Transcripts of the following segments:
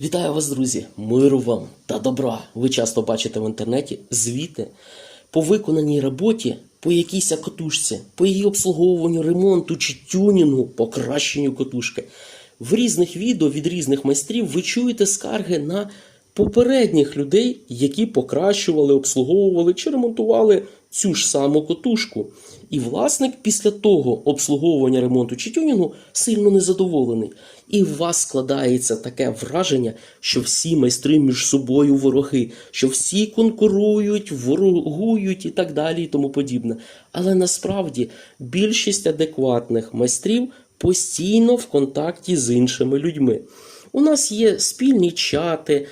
Вітаю вас, друзі! Миру вам та добра! Ви часто бачите в інтернеті звіти по виконаній роботі по якійсь катушці, по її обслуговуванню, ремонту чи тюнінгу, покращенню катушки. В різних відео від різних майстрів ви чуєте скарги на попередніх людей, які покращували, обслуговували чи ремонтували цю ж саму котушку. І власник після того обслуговування ремонту чи тюнінгу сильно незадоволений. І у вас складається таке враження, що всі майстри між собою вороги, що всі конкурують, ворогують і так далі, і тому подібне. Але насправді більшість адекватних майстрів постійно в контакті з іншими людьми. У нас є спільні чати.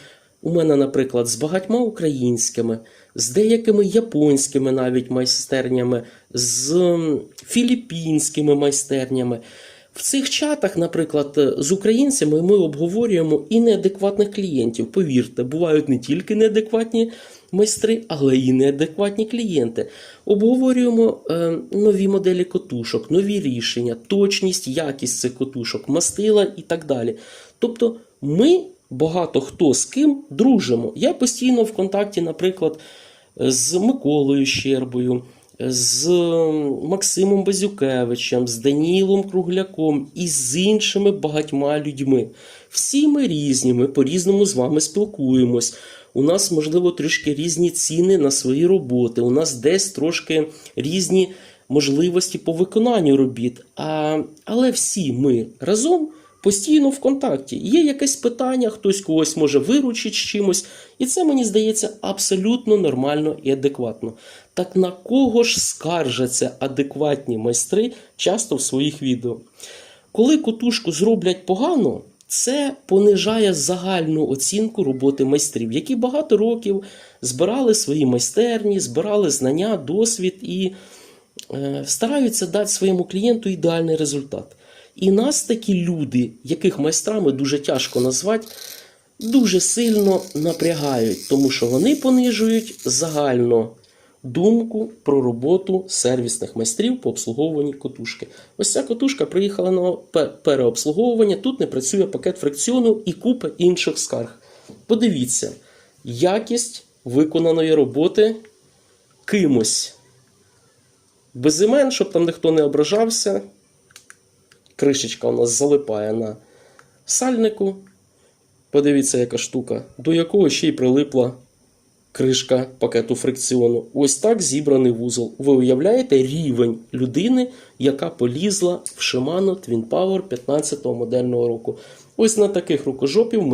У мене, наприклад, з багатьма українськими, з деякими японськими навіть майстернями, з філіппінськими майстернями. В цих чатах, наприклад, з українцями ми обговорюємо і неадекватних клієнтів. Повірте, бувають не тільки неадекватні майстри, але й неадекватні клієнти. Обговорюємо е, нові моделі котушок, нові рішення, точність, якість цих котушок, мастила і так далі. Тобто, ми багато хто з ким дружимо. Я постійно в контакті, наприклад, з Миколою Щербою, з Максимом Базюкевичем, з Данілом Кругляком і з іншими багатьма людьми. Всі ми різні, ми по-різному з вами спілкуємось. У нас, можливо, трішки різні ціни на свої роботи. У нас десь трошки різні можливості по виконанню робіт. А, але всі ми разом постійно в контакті. Є якесь питання, хтось когось може виручити з чимось, і це мені здається абсолютно нормально і адекватно. Так на кого ж скаржаться адекватні майстри часто в своїх відео? Коли котушку зроблять погано, це понижає загальну оцінку роботи майстрів, які багато років збирали свої майстерні, збирали знання, досвід і е, стараються дати своєму клієнту ідеальний результат. І нас такі люди, яких майстрами дуже тяжко назвати, дуже сильно напрягають, тому що вони понижують загальну думку про роботу сервісних майстрів по обслуговуванні котушки. Ось ця котушка приїхала на переобслуговування, тут не працює пакет фрикціону і купа інших скарг. Подивіться, якість виконаної роботи кимось. Без імен, щоб там ніхто не ображався. Кришечка у нас залипає на сальнику. Подивіться, яка штука, до якого ще й прилипла кришка пакету фрикціону. Ось так зібраний вузол. Ви уявляєте рівень людини, яка полізла в Shimano Twin Power 15-го модельного року. Ось на таких рукожопів ми.